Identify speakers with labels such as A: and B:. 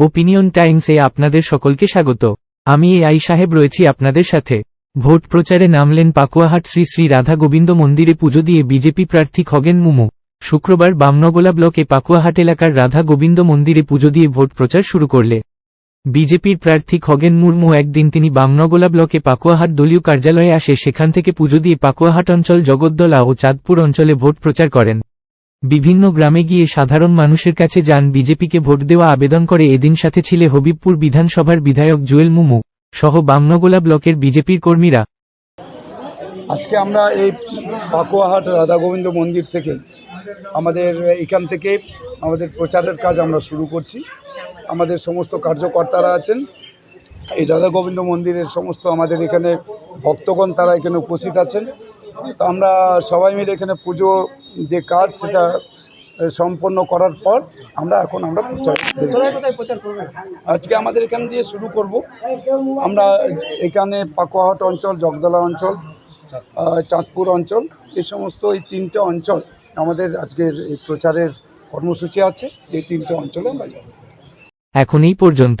A: Opinion টাইমসে আপনাদের সকলকে স্বাগত। আমি এ আই সাহেব রয়েছি আপনাদের সাথে। ভোট প্রচারে নামলেন পাকুয়াহাট শ্রী শ্রী রাধা গোবিন্দ মন্দিরে পুজো দিয়ে বিজেপি প্রার্থী খগেন মুমু। শুক্রবার বামনগোলা ব্লকে পাকুয়াহাট এলাকার রাধা গোবিন্দ মন্দিরে পুজো দিয়ে ভোট প্রচার শুরু করলে। বিজেপির প্রার্থী খগেন মুর্মু একদিন তিনি বামনগোলা ব্লকে পাকুয়াহাট দলীয় কার্যালয়ে আসে, সেখান থেকে পুজো দিয়ে পাকুয়াহাট অঞ্চল জগদ্দলা ও চাঁদপুর অঞ্চলে ভোট প্রচার করেন। বিভিন্ন গ্রামে গিয়ে সাধারণ মানুষের কাছে যান বিজেপিকে ভোট দেওয়া আবেদন করে এদিন সাথে ছিলে হবিবপুর বিধানসভার বিধায়ক জুয়েল মুমু সহ বামনগোলা ব্লকের বিজেপির কর্মীরা।
B: আজকে আমরা এই পাকুয়াহাট রাধা গোবিন্দ মন্দির থেকে আমাদের এখান থেকে আমাদের প্রচারের কাজ আমরা শুরু করছি। আমাদের সমস্ত কার্যকর্তারা আছেন। এই রাধা গোবিন্দ মন্দিরের সমস্ত আমাদের এখানে ভক্তগণ তারা এখানে উপস্থিত আছেন। তো আমরা সবাই মিলে এখানে পুজো যে কাজ সেটা সম্পন্ন করার পর আমরা এখন আমরা প্রচার আজকে আমাদের এখান দিয়ে শুরু করব। আমরা এখানে পাকুয়াহাট অঞ্চল জগদলা অঞ্চল চাঁদপুর অঞ্চল এই সমস্ত এই তিনটে অঞ্চল আমাদের আজকের এই প্রচারের কর্মসূচি আছে। এই তিনটে অঞ্চলে আমরা যাব।
A: এখন এই পর্যন্ত।